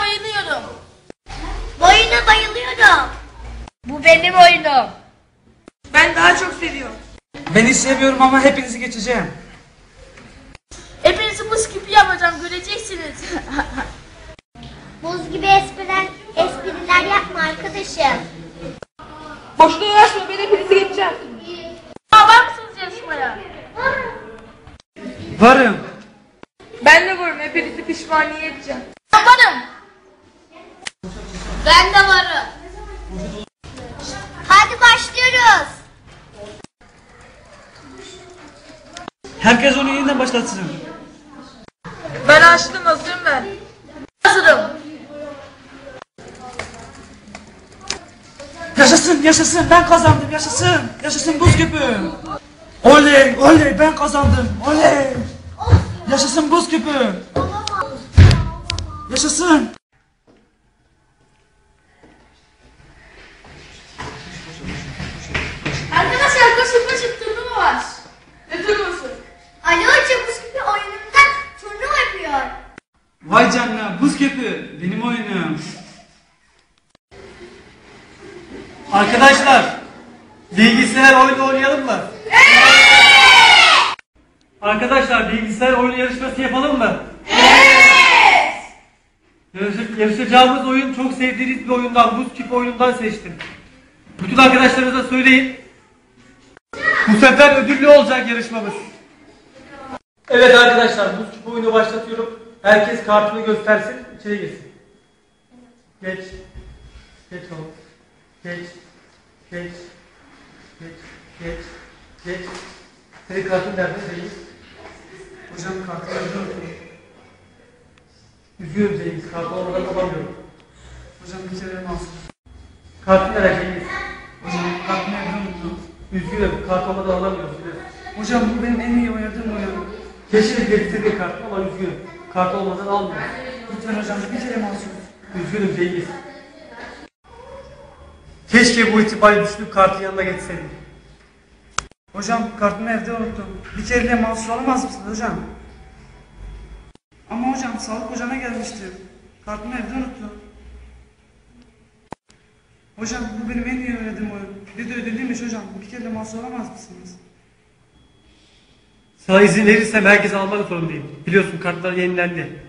Bayılıyorum. Bu oyuna bayılıyorum. Bu benim oyunum. Ben daha çok seviyorum. Ben hiç sevmiyorum ama hepinizi geçeceğim. Hepinizi buz gibi yapacağım göreceksiniz. Buz gibi espriler, espriler yapma arkadaşım. Boşuna uğraşma ben hepinizi geçeceğim. Aa, var mısınız yarışmaya? Varım. Ben de varım hepinizi pişmaniye edeceğim. Ben varım. Ben de varım. Hadi başlıyoruz. Herkes onu yeniden başlatsın. Ben açtım hazırım ben. Hazırım. Yaşasın yaşasın ben kazandım yaşasın. Yaşasın buz küpü. Oley oley ben kazandım. Oley. Yaşasın buz küpü. Yaşasın. Arkadaşlar koşun koşun turnuva var. Ne turnuvası? Ali Hoca buz gibi oyununda turnuva yapıyor. Vay canına buz küpü benim oyunum. Arkadaşlar bilgisayar oyunu oynayalım mı? Arkadaşlar bilgisayar oyunu yarışması yapalım mı? Evet! yarışacağımız oyun çok sevdiğiniz bir oyundan, buz küpü oyunundan seçtim. Bütün arkadaşlarınıza söyleyin. Bu sefer ödüllü olacak yarışmamız. Evet arkadaşlar buz küpü oyunu başlatıyorum. Herkes kartını göstersin, içeri girsin. Geç. Geç oğlum. Geç. Geç. Geç. Geç. Geç. Senin kartın nerede Cengiz? Hocam nerede Üzgünüm Cengiz, kart olmadan alamıyorum. Hocam bir kere mahsus. Nerede Cengiz? Hocam nerede unuttum? Üzgünüm, kart olmadan alamıyorum. Hocam bu benim en iyi oynadığım oyun. Keşke getirdiği kartım ama üzgünüm. Kart olmadan almıyorum. Lütfen hocam bir kere mahsus. Üzgünüm Cengiz. Keşke bu itibariyle düşünüp kartın yanına getirseydim. Hocam kartımı evde unuttum. Bir kereliğe mahsus alamaz mısın hocam? Ama hocam sağlık hocana gelmiştim. Kartımı evde unuttum. Hocam bu benim en iyi oynadığım oyun. Bir de ödüllüymüş hocam. Bir kereliğe mahsus alamaz mısınız? Sana izin verirsem herkes almak zorundayım. Biliyorsun kartlar yenilendi.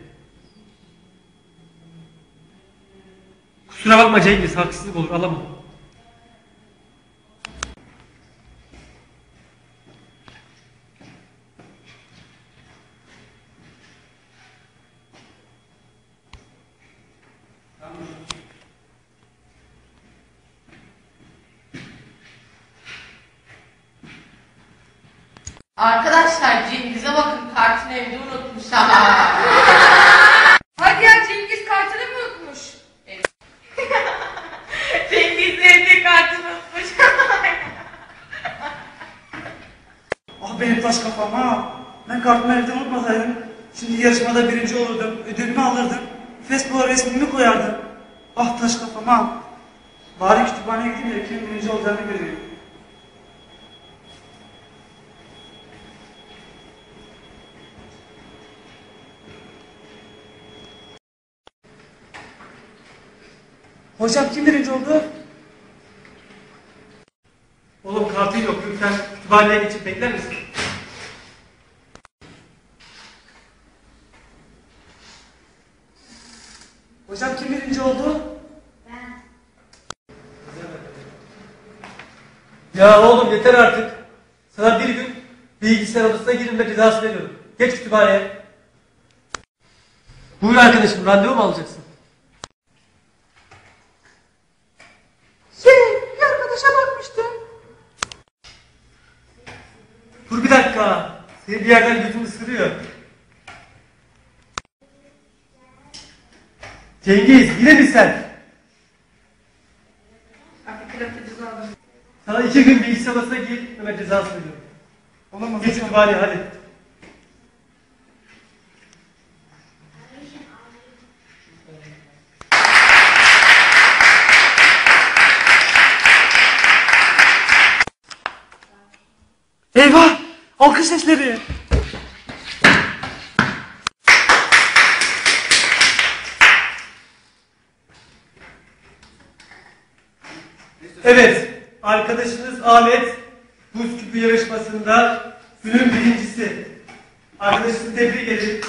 Kusura bakma Cengiz, haksızlık olur, alamam. Arkadaşlar Cengiz'e bakın kartını evde unutmuş. Hadi ya Cengiz kartını mı unutmuş? Cengiz evde kartını unutmuş. Ah benim taş kafam ha. Ben kartımı evde unutmasaydım. Şimdi yarışmada birinci olurdum. Ödülümü alırdım. Facebook'a resmimi koyardım. Ah taş kafam ha. Bari kütüphaneye gideyim de kimin birinci olacağını göreyim. Hocam kim birinci oldu? Oğlum kartın yok, lütfen kütüphaneye geçip bekler misin? Hocam kim birinci oldu? Ya oğlum yeter artık. Sana bir gün bilgisayar odasına girin ve cezası veriyorum. Geç kütüphaneye. Buyur arkadaşım, randevu mu alacaksın? Cengiz yine mi sen? Sana iki gün bilgisayar odasına gir, hemen ceza söylüyorum. Olamaz. Geç kütüphaneye hadi. Eyvah! Alkış sesleri! Evet, arkadaşınız Ahmet buz küpü yarışmasında günün birincisi. Arkadaşınızı tebrik edin.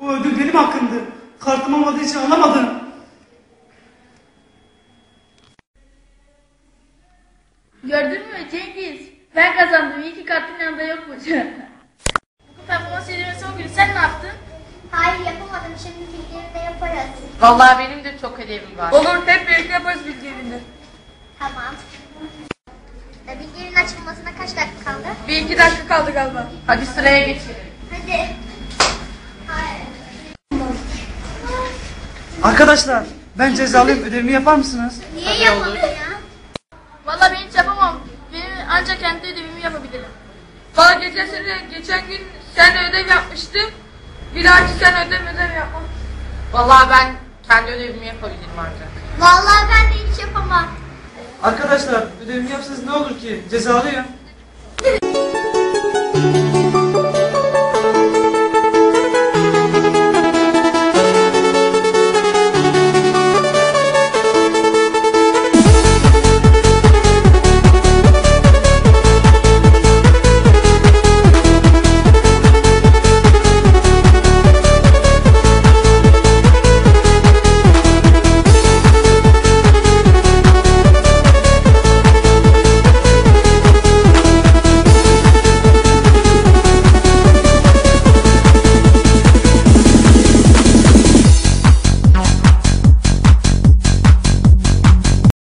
Bu ödül benim hakkımdı. Kartım olmadığı için alamadım. Gördün mü Cengiz? Ben kazandım. İyi ki kartın yanında yokmuş. Performans edilmesi o gün sen ne yaptın? Hayır yapamadım. Şimdi bilgilerinde yaparız. Vallahi benim de çok ödevim var. Olur hep birlikte yaparız bilgi evinde. Tamam. E, Bilgilerin açılmasına kaç dakika kaldı? Bir iki dakika kaldı galiba. Hadi sıraya geçelim. Hadi. Hayır. Arkadaşlar ben cezalıyım. Ödevimi yapar mısınız? Niye yapamadın ya? Vallahi ben hiç yapamam. Benim ancak kendi ödevimi yapabilirim. Valla geçen sene, geçen gün sen ödev yapmıştın. Bir dahaki sen ödev ödev yapma. Vallahi ben kendi ödevimi yapabilirim ancak. Vallahi ben de hiç yapamam. Arkadaşlar ödevimi yapsanız ne olur ki? Cezalıyım.